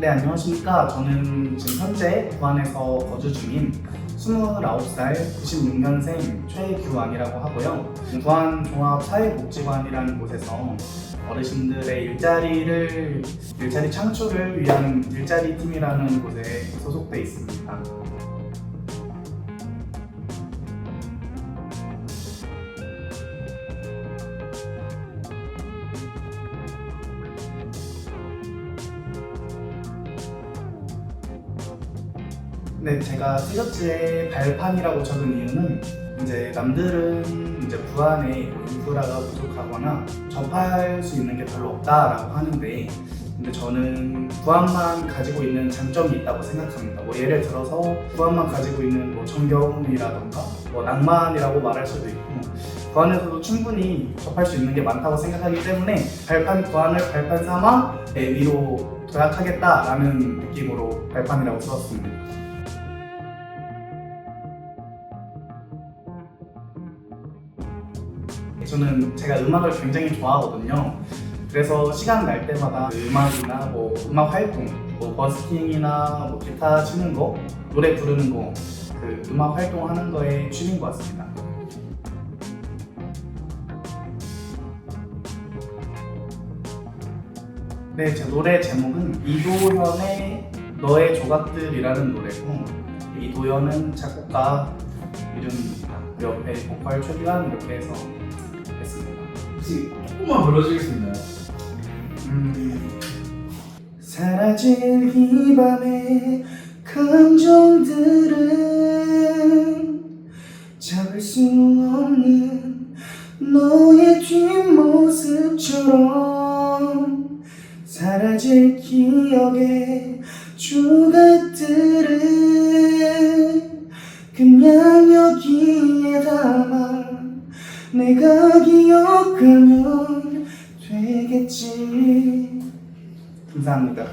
네, 안녕하십니까. 저는 지금 현재 부안에서 거주 중인 29살 96년생 최규환이라고 하고요. 부안 종합 사회복지관이라는 곳에서 어르신들의 일자리를 일자리 창출을 위한 일자리 팀이라는 곳에 소속돼 있습니다. 네, 제가 티셔츠에 발판이라고 적은 이유는 이제 남들은 이제 부안에 인프라가 부족하거나 접할 수 있는 게 별로 없다라고 하는데 근데 저는 부안만 가지고 있는 장점이 있다고 생각합니다. 뭐 예를 들어서 부안만 가지고 있는 뭐 정겨움이라던가 뭐 낭만이라고 말할 수도 있고 부안에서도 충분히 접할 수 있는 게 많다고 생각하기 때문에 발판 부안을 발판 삼아 내 위로 도약하겠다라는 느낌으로 발판이라고 써왔습니다. 저는 제가 음악을 굉장히 좋아하거든요. 그래서 시간 날 때마다 음악이나 뭐 음악 활동, 뭐 버스킹이나 뭐 기타 치는 거, 노래 부르는 거, 그 음악 활동하는 거에 취미인 것 같습니다. 네, 제 노래 제목은 이도현의 너의 조각들이라는 노래고 이도현은 작곡가 이름입니다. 옆에 보컬 최규환 이렇게 해서. 조금만 불러주겠습니다. 음, 사라질 이 밤의 감정들은 잡을 수 없는 너의 뒷모습처럼 사라질 기억의 조각 되겠지 감사합니다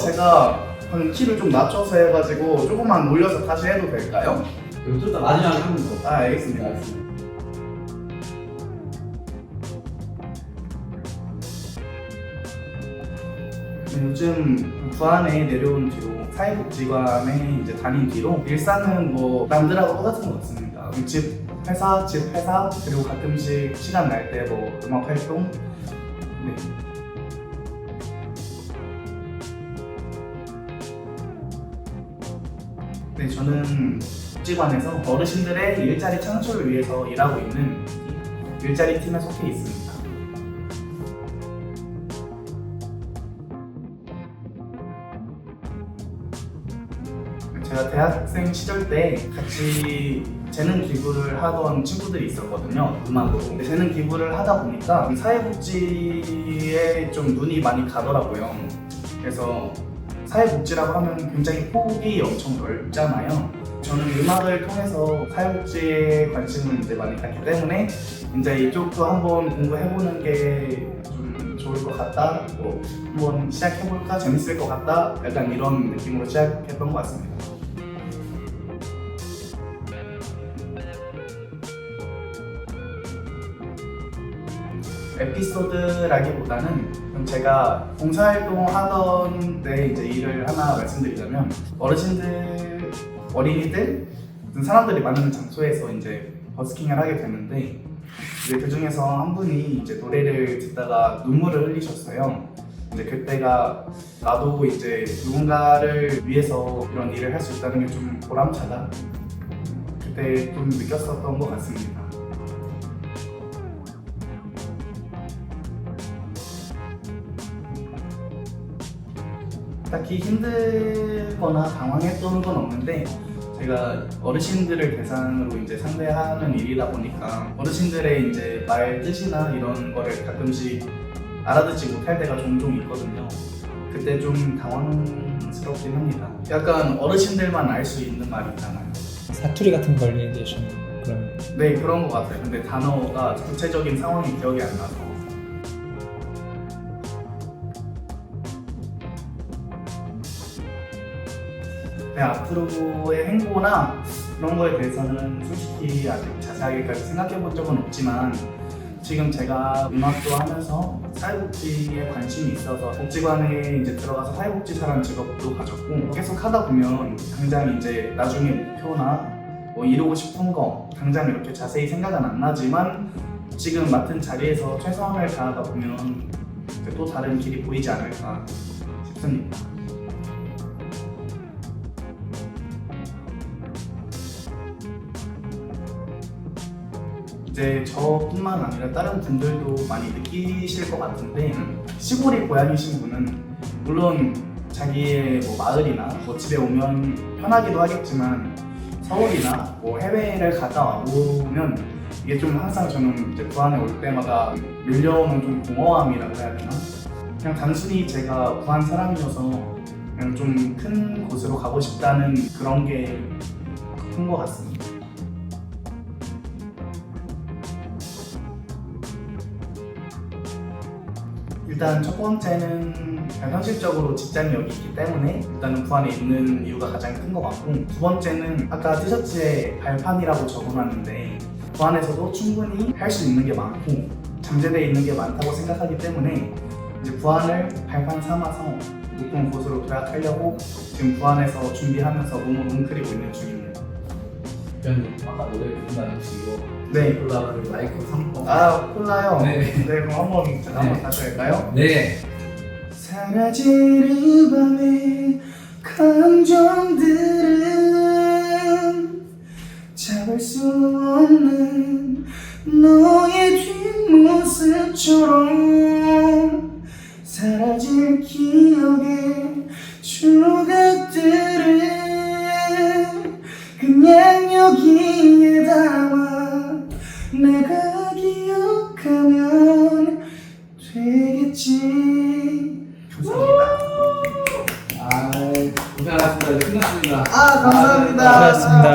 제가 방금 키를 좀 낮춰서 해가지고 조금만 올려서 다시 해도 될까요? 그럼 좀더 마지막에 한 번 더. 아 알겠습니다 네, 요즘 부안에 내려온 뒤로 사회복지관에 이제 다닌 뒤로 일상은 뭐 남들하고 똑같은 것 같습니다. 집 회사, 집 회사 그리고 가끔씩 시간 날 때 뭐 음악 활동 네. 네, 저는 복지관에서 어르신들의 일자리 창출을 위해서 일하고 있는 일자리 팀에 속해 있습니다. 제가 대학생 시절 때 같이 재능 기부를 하던 친구들이 있었거든요. 음악으로. 근데 재능 기부를 하다 보니까 사회복지에 좀 눈이 많이 가더라고요. 그래서 사회복지라고 하면 굉장히 폭이 엄청 넓잖아요. 저는 음악을 통해서 사회복지에 관심을 이제 많이 갖기 때문에 이제 이쪽도 한번 공부해보는 게 좀 좋을 것 같다. 뭐 한번 시작해볼까 재밌을 것 같다. 약간 이런 느낌으로 시작했던 것 같습니다. 에피소드라기보다는 제가 봉사활동 하던 때 이제 일을 하나 말씀드리자면 어르신들, 어린이들 사람들이 많은 장소에서 이제 버스킹을 하게 됐는데 이제 그 중에서 한 분이 이제 노래를 듣다가 눈물을 흘리셨어요. 이제 그때가 나도 이제 누군가를 위해서 이런 일을 할 수 있다는 게 좀 보람차다. 그때 좀 느꼈었던 것 같습니다. 딱히 힘들거나 당황했던 건 없는데 제가 어르신들을 대상으로 이제 상대하는 일이다 보니까 어르신들의 이제 말 뜻이나 이런 거를 가끔씩 알아듣지 못할 때가 종종 있거든요. 그때 좀 당황스럽긴 합니다. 약간 어르신들만 알 수 있는 말 있잖아요. 사투리 같은 걸 얘기하시는 그런 네 그런 것 같아요. 근데 단어가 구체적인 상황이 기억이 안 나서. 네, 앞으로의 행보나 그런 거에 대해서는 솔직히 아직 자세하게까지 생각해 본 적은 없지만 지금 제가 음악도 하면서 사회복지에 관심이 있어서 복지관에 이제 들어가서 사회복지사라는 직업도 가졌고 계속 하다 보면 당장 이제 나중에 목표나 뭐 이루고 싶은 거 당장 이렇게 자세히 생각은 안 나지만 지금 맡은 자리에서 최선을 다하다 보면 또 다른 길이 보이지 않을까 싶습니다. 이제 저뿐만 아니라 다른 분들도 많이 느끼실 것 같은데 시골이 고향이신 분은 물론 자기의 뭐 마을이나 뭐 집에 오면 편하기도 하겠지만 서울이나 뭐 해외를 갔다 와보면 이게 좀 항상 저는 이제 부안에 올 때마다 밀려오는 좀 공허함이라고 해야 되나 그냥 단순히 제가 부안 사람이어서 그냥 좀 큰 곳으로 가고 싶다는 그런 게 큰 것 같습니다. 일단 첫 번째는 현실적으로 직장이 여기 있기 때문에 일단은 부안에 있는 이유가 가장 큰 것 같고 두 번째는 아까 티셔츠에 발판이라고 적어놨는데 부안에서도 충분히 할 수 있는 게 많고 잠재되어 있는 게 많다고 생각하기 때문에 이제 부안을 발판 삼아서 높은 곳으로 도약하려고 지금 부안에서 준비하면서 몸을 웅크리고 있는 중입니다. 대표님 아까 노래 부른다는 혹시 이거 네. 콜라를 마이크 3번 아 콜라요? 네. 네 그럼 한번 한번 네. 다시 할까요? 네 사라지는 밤의 감정들은 잡을 수 없는 너의 뒷모습처럼 기억하면 되겠지 감사합니다 아, 고생하셨습니다. 이제 끝났습니다. 아 감사합니다 고생하셨습니다.